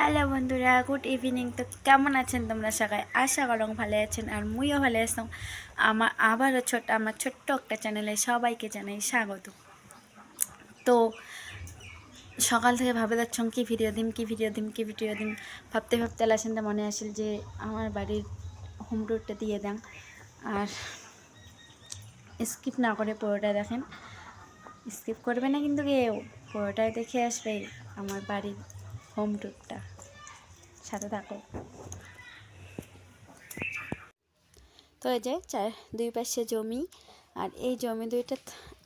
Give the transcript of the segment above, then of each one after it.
Hello বন্ধুরা, good evening. তো কেমন আছেন তোমরা সবাই? আশা করং ভালো আছেন আর মুইও ভালো আছো। আমার আবারও ছোট, আমার ছোট্ট একটা চ্যানেলে সবাইকে জানাই স্বাগত। তো সকাল থেকে ভাবে যাচ্ছ কি ভিডিও দিম, কি ভিডিও দিম, কি ভিডিও দিম? ভাবতে ভাবতে লাসেনটা মনে আসিল যে আমার বাড়ির হোম টুরটা দিয়ে দেন। আর স্কিপ না করে পুরোটা দেখেন। স্কিপ করবে না কিন্তু কেউ পুরোটাই দেখে আসবে। আমার বাড়ির হোম টুরটা সাথে থাকো। তো এই যে চার, দুই পাশে জমি, আর এই জমি দুইটা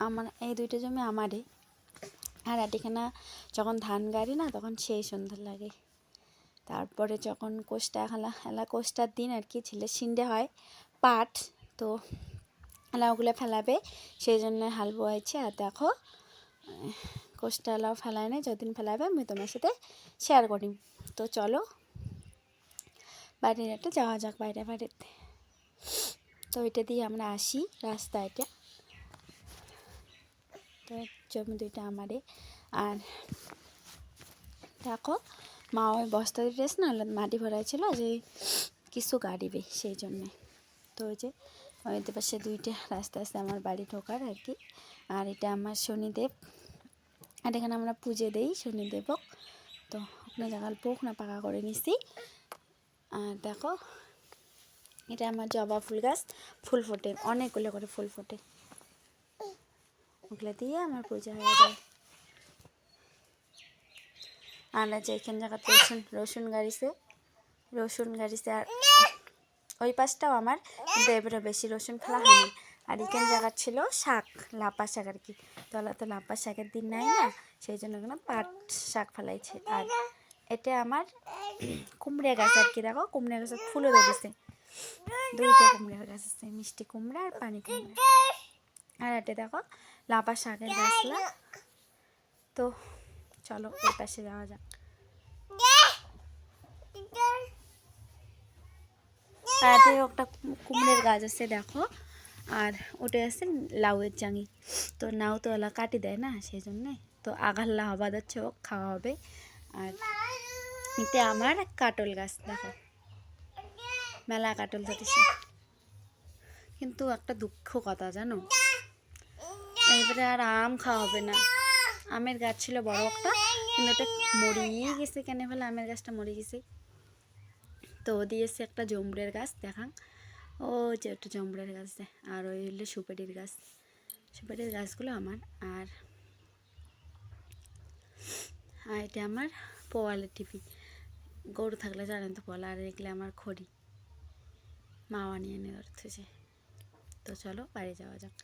আমার, এই দুইটা জমি আমারই। আর আটিখানা যখন ধান গাড়ি না, তখন সেই সুন্দর লাগে। তারপরে যখন কোষ্টা খেলা খেলা কোষ্টার দিন আর কি, ছেলে সিন্ডে হয়, পাট, তো এলা ওগুলো ফেলাবে, সেই জন্য হাল বোয়াইছে। আর দেখো কোষ্টা লাউ ফেলায় না যতদিন ফেলাবে আমি তোমার সাথে শেয়ার করি। তো চলো, বাইরের একটা যাওয়া যাক বাইরে বাইরেতে তো এটা দিয়ে আমরা আসি রাস্তা এটা তো জমি দুইটা আমারে। আর দেখো, মা ওই বস্তা দিতেছে না মাটি ভরা ছিল যে কিছু গাড়িবে সেই জন্যে। তো ওই যে, ওই পাশে দুইটা রাস্তা আছে, আমার বাড়ি ঢোকার আর কি। আর এটা আমার শনিদেব। আর এখানে আমরা পুজো দেই শনিদেবক তো ওখানে জাগাল পোক না পাকা করে নিছি। আর দেখো, এটা আমার জবা ফুল গাছ, ফুল ফোটে, অনেকগুলো করে ফুল ফোটে। ওগুলো দিয়ে আমার পূজা হয়ে যায়। আর আছে এখানে জায়গা রসুন রসুন গাড়িছে। রসুন গাড়িছে আর ওই পাশটাও আমার, কিন্তু বেশি রসুন ফেলা হয়নি। আর এখানে জায়গা ছিল শাক, লাপা শাক আর কি। তোলা তো লাপা শাকের দিন নাই না, সেই জন্য ওখানে পাট শাক ফেলাইছে। আর এটা আমার কুমড়া গাছ আর কি, দেখো কুমড়া গাছের ফুলও ধরেছে। দুইটা কুমড়ার গাছ আছে, মিষ্টি কুমড়া আর পানি কুমড়া। আর এটা দেখো লাপা শাকের গাছলা। তো চলো ওই পাশে যাওয়া যাক। একটা কুমড়ের গাছ আছে, দেখো। আর ওটা আছে লাউয়ের জাঙি তো নাও তো ওলা কাটি দেয় না সেই জন্যে তো আগাল্লা হবা যাচ্ছে ও খাওয়া হবে। আর এতে আমার কাটল গাছ, দেখো। মেলা কাটল ধরেছে। কিন্তু একটা দুঃখ কথা, জানো? এবারে আর আম খাওয়া হবে না। আমের গাছ ছিল বড় একটা, কিন্তু ওটা মরিয়ে গেছে কেন ফেলে আমের গাছটা মরে গেছে। তো দিয়েছে একটা জমড়ের গাছ, দেখাং। ও যে একটা জমড়ের গাছ দেয় আর ওই হলো সুপারির গাছ। সুপারির গাছগুলো আমার, আর এটা আমার পোয়ালের টিপি গরু থাকলে জানেন তো পোয়াল, আর এগুলো আমার খড়ি। মাওয়া নিয়ে এনে ধরতেছে তো চলো বাড়ি যাওয়া যাক।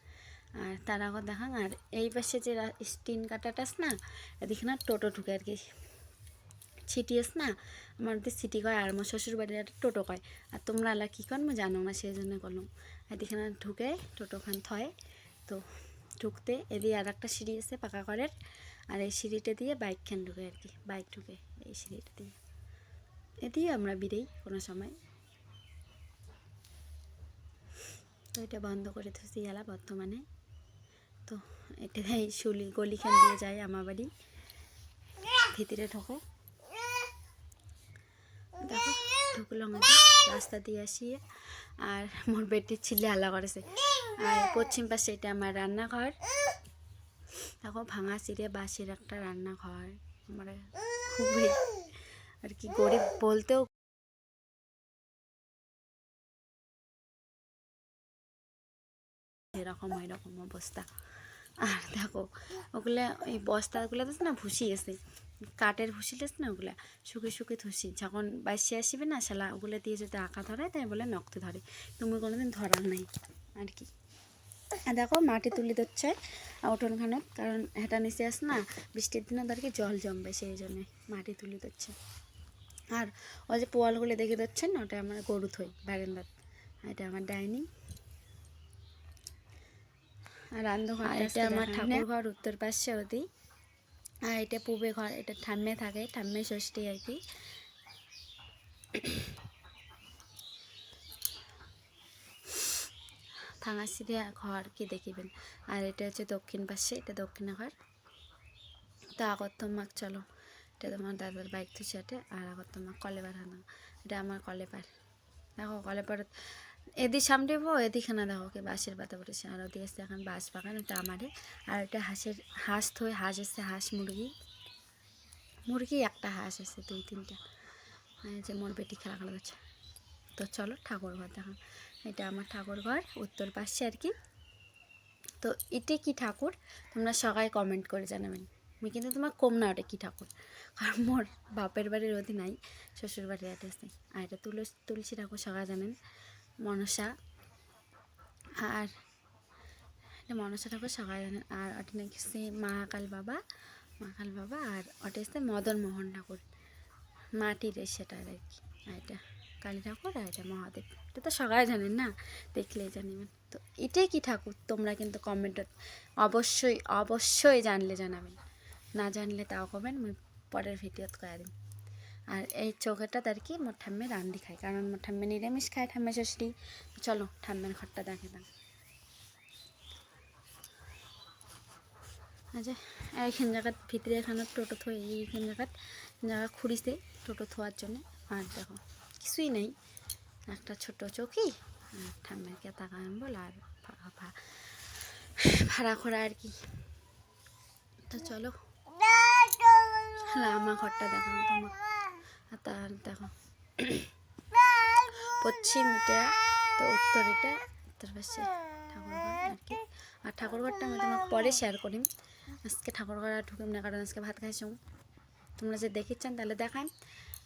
আর তার আগে দেখান, আর এই পাশে যে স্টিন কাটাটা আছে না, এদিকে না টোটো ঢুকে আর কি। ছিটি আছে না? আমার ওদের সিটি কয়, আর আমার শ্বশুর বাড়ির একটা টোটো কয়। আর তোমরা আলা কী কর জানো না, সেই জন্য করলাম। এদিকে না ঢুকে টোটোখান থয়। তো ঢুকতে এদিকে আর একটা সিঁড়ি আছে পাকা করের আর এই সিঁড়িটা দিয়ে বাইকখান ঢুকে আর কি। বাইক ঢুকে এই সিঁড়িটা দিয়ে। এদিকে আমরা বিদেই কোনো সময়। তো এটা বন্ধ করে থুসি গেলা বর্তমানে। তো এটা এই শুলি গলিখান দিয়ে যায় আমার বাড়ি। ভিতরে ঢোকে। দেখো ঢুকলাম আমি রাস্তা দিয়ে আসি আর মোর বেটির ছিলে আলা করেছে। আর পশ্চিম পাশে এটা আমার রান্নাঘর। দেখো, ভাঙা চিড়ে বাসির একটা রান্নাঘর। আমার খুবই আর কি গরিব বলতেও এরকম এরকম অবস্থা। আর দেখো, ওগুলা এই বস্তাগুলো আছে না ভুসি আছে কাঠের ভুসি আছে না ওগুলা? শুকে শুকে থুসি যখন বাসি আসবে না শালা ওগুলো দিয়ে যদি আঁকা ধরে তাই বলে নক্তে ধরে। তুমি কোনোদিন ধরার নাই আর কি। আর দেখো মাটি তুলি দিচ্ছে উঠোনখানে কারণ হেঁটা নিচে আস না বৃষ্টির দিনে ধর কি জল জমবে সেই জন্যে মাটি তুলি দিচ্ছে আর ওই যে পোয়ালগুলো দেখে দিচ্ছেন ওটা আমার গরু থই বারান্দার। এটা আমার ডাইনিং। আর রান্ধঘর এটা আমার ঠাকুর ঘর উত্তর পাশে ওদি। আর এটা পূবে ঘর, এটা ঠাম্মে থাকে, ঠাম্মে ষষ্ঠী আর কি। ভাঙা সিরিয়া ঘর কি দেখিবেন? আর এটা হচ্ছে দক্ষিণ পাশে, এটা দক্ষিণে ঘর। তো আগত মাক চলো। এটা তোমার দাদার বাইক থুছে এটা আর আবার তোমার কলেবার হানা এটা আমার কলেপার দেখো কলেপার এদি সামনে বো এদিখানে দেখো কি বাঁশের পাতা পড়েছে। আর ওদিকে এসছে এখন বাঁশ বাগান, ওটা আমারে। আর এটা হাঁসের, হাঁস থই, হাঁস এসছে হাঁস, মুরগি। মুরগি একটা হাঁস আছে, দুই, তিনটা। যে মোর বেটি খেলা খেলা করছে। তো চলো ঠাকুর ঘর দেখো। এটা আমার ঠাকুর ঘর, উত্তর পাশে আর কি। তো এটি কি ঠাকুর? তোমরা সবাই কমেন্ট করে জানাবেন। আমি কিন্তু তোমার কম না ওটা কী ঠাকুর? কারণ মোর বাপের বাড়ির অধি নাই শ্বশুর বাড়ির অ্যাড্রেস নেই। আর এটা তুলসী তুলসী ঠাকুর সবাই জানেন। মনসা। আর মনসা ঠাকুর, সবাই জানেন আর ওটা নাকি সে মহাকাল বাবা। মহাকাল বাবা। আর ওটা হচ্ছে মদন মোহন ঠাকুর। মাটির সেটা আর কি। এটা কালী ঠাকুর আর এটা মহাদেব। এটা তো সবাই জানেন না? দেখলেই জানিবেন। তো এটাই কি ঠাকুর? তোমরা কিন্তু কমেন্টে অবশ্যই অবশ্যই জানলে জানাবেন। না জানলে তাও করবেন আমি পরের ভিডিওত করে দিন আর এই চোখেটা তার কি? মোর ঠাম্মে রান্দি খায়। কারণ মোর ঠাম্মে নিরামিষ খায় ঠাম্মে ষষ্ঠী। চলো ঠাম্মের ঘরটা দেখে দাম আচ্ছা এইখান জায়গাত ভিতরে এখানে টোটো থই এইখান জায়গাত জায়গা খুঁড়িছে টোটো থোয়ার জন্য। আর দেখো কিছুই নেই। একটা ছোট চৌকি আর ঠাম্মের কেতা বল আর ভাড়া করা আর কি। তো চলো হ্যাঁ আমার ঘরটা দেখো তোমার আর দেখো। পশ্চিম এটা, তো উত্তর এটা, উত্তর পাশে আর কি। আর ঠাকুরঘরটা আমি তোমাকে পরে শেয়ার করিম। আজকে ঠাকুরঘর আর ঢুকিম না, কারণ আজকে ভাত খাইছুম তোমরা যে দেখিচ্ছেন তাহলে দেখান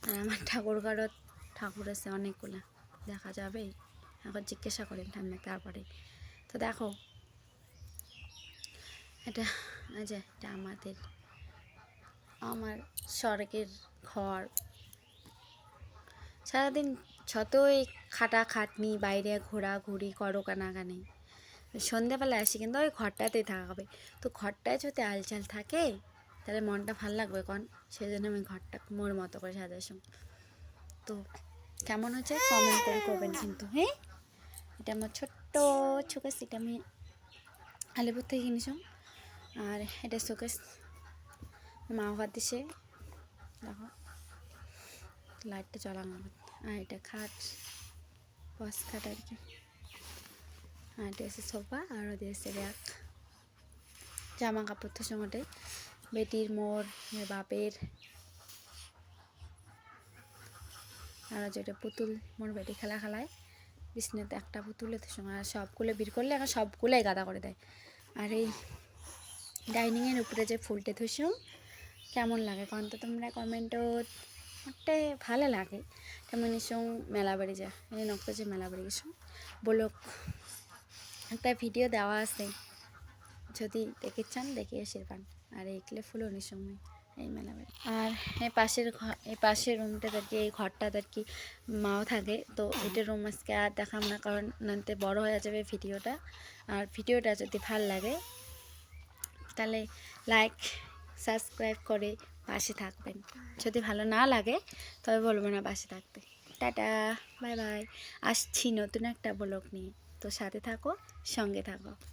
আর আমার ঠাকুরঘরত ঠাকুর আছে অনেকগুলা, দেখা যাবে। এখন জিজ্ঞাসা করেন ঠাম্মা তারপরে। তো দেখো, এটা যে, এটা আমাদের, আমার স্বর্গের ঘর। সারাদিন যতই খাটা খাটনি বাইরে ঘোরাঘুরি করো কানাকানি সন্ধেবেলা আসি কিন্তু ওই ঘরটাতেই থাকা হবে। তো ঘরটায় যদি আলচাল থাকে, তাহলে মনটা ভালো লাগবে কন? সেই জন্য আমি ঘরটা মোর মতো করে সাজাইছি তো কেমন হচ্ছে কমেন্ট করে করবেন কিন্তু হ্যাঁ? এটা আমার ছোট্ট শোকেস এটা আমি আলিপুর থেকে কিনেছিলাম। আর এটা শোকেস মা ঘর দিছে দেখো লাইটটা জ্বালানো আর এটা খাট, বস খাট আর কি। আর এটা হচ্ছে সোফা আর ওদের হচ্ছে ব্যাগ জামা কাপড় তো সঙ্গে বেটির মোর বাপের। আর যেটা পুতুল, মোর বেটি খেলা খেলায়। বিছনাতে একটা পুতুলে তো সঙ্গে আর সবগুলো বের করলে এখন সবগুলোই গাদা করে দেয়। আর এই ডাইনিংয়ের উপরে যে ফুলটা থুসুম কেমন লাগে? কারণ তো তোমরা কমেন্টও একটা ভালো লাগে। তেমন সঙ্গ মেলা বাড়ি যা, এই নক্ত যে মেলা বাড়ি গেছো বলো, একটা ভিডিও দেওয়া আছে। যদি দেখে চান, দেখে পান। আর এইগুলো ফুলও সময় এই মেলা বাড়ি। আর এই পাশের এই পাশের রুমটা আর কি, এই ঘরটা আর কি মাও থাকে। তো এটা রুম আজকে আর দেখাম না, কারণ নাতে বড় হয়ে যাবে ভিডিওটা আর ভিডিওটা যদি ভালো লাগে, তাহলে লাইক সাবস্ক্রাইব করে পাশে থাকবেন। যদি ভালো না লাগে, তবে বলব না পাশে থাকতে। Tata, bye bye. আসছি নতুন একটা ব্লগ নিয়ে। তো সাথে থাকো, সঙ্গে থাকো।